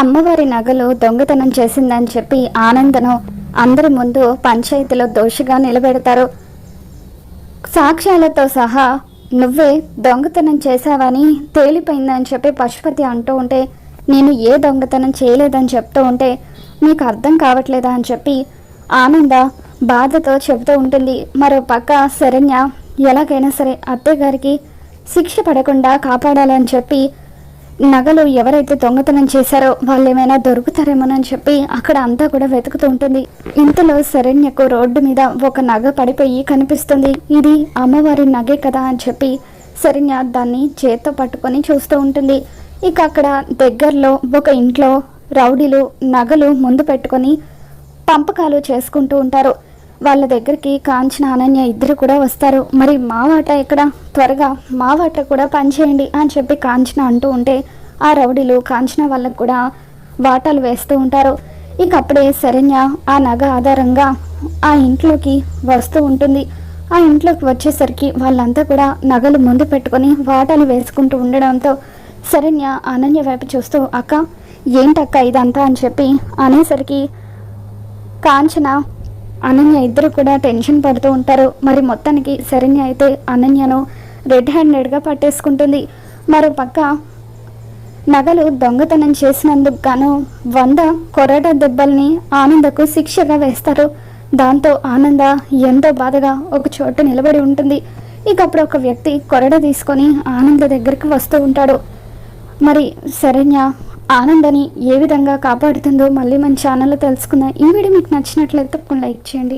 అమ్మవారి నగలు దొంగతనం చేసిందని చెప్పి ఆనందను అందరి ముందు పంచాయతీలో దోషిగా నిలబెడతారు. సాక్ష్యాలతో సహా నువ్వే దొంగతనం చేశావని తేలిపోయిందని చెప్పి పశుపతి అంటూ ఉంటే నేను ఏ దొంగతనం చేయలేదని చెప్తూ ఉంటే నీకు అర్థం కావట్లేదా అని చెప్పి ఆనంద బాధతో చెబుతూ ఉంటుంది. మరో పక్క శరణ్య ఎలాగైనా సరే అత్తయ్య గారికి శిక్ష పడకుండా కాపాడాలని చెప్పి నగలు ఎవరైతే దొంగతనం చేశారో వాళ్ళు ఏమైనా దొరుకుతారేమోనని చెప్పి అక్కడ అంతా కూడా వెతుకుతూ ఉంటుంది. ఇంతలో శరణ్యకు రోడ్డు మీద ఒక నగ పడిపోయి కనిపిస్తుంది. ఇది అమ్మవారి నగే కదా అని చెప్పి శరణ్య దాన్ని చేత్తో పట్టుకొని చూస్తూ ఉంటుంది. ఇక అక్కడ దగ్గరలో ఒక ఇంట్లో రౌడీలు నగలు ముందు పెట్టుకొని పంపకాలు చేసుకుంటూ ఉంటారు. వాళ్ళ దగ్గరికి కాంచన అనన్య ఇద్దరు కూడా వస్తారు. మరి మా వాట ఎక్కడ? త్వరగా మా వాట కూడా పనిచేయండి అని చెప్పి కాంచన అంటూ ఉంటే ఆ రౌడీలు కాంచన వాళ్ళకు కూడా వాటాలు వేస్తూ ఉంటారు. ఇక అప్పుడే శరణ్య ఆ నగ ఆధారంగా ఆ ఇంట్లోకి వస్తూ ఉంటుంది. ఆ ఇంట్లోకి వచ్చేసరికి వాళ్ళంతా కూడా నగలు ముందు పెట్టుకొని వాటాలు వేసుకుంటూ ఉండడంతో శరణ్య అనన్య వైపు చూస్తూ అక్క ఏంటక్క ఇదంతా? అని చెప్పి అనేసరికి కాంచన అనన్య ఇద్దరు కూడా టెన్షన్ పడుతూ ఉంటారు. మరి మొత్తానికి శరణ్య అయితే అనన్యను రెడ్ హ్యాండెడ్గా పట్టేసుకుంటుంది. మరో పక్క నగలు దొంగతనం చేసినందుకు గాను వంద కొరట దెబ్బల్ని ఆనందకు శిక్షగా వేస్తారు. దాంతో ఆనంద ఎంతో బాధగా ఒక చోట నిలబడి ఉంటుంది. ఇక అప్పుడు ఒక వ్యక్తి కొరడ తీసుకొని ఆనంద దగ్గరికి వస్తూ ఉంటాడు. మరి శరణ్య ఆనందని ఏ విధంగా కాపాడుతుందో మళ్ళీ మన ఛానల్లో తెలుసుకుందాం. ఈ వీడియో మీకు నచ్చినట్లయితే తప్పకుండా లైక్ చేయండి.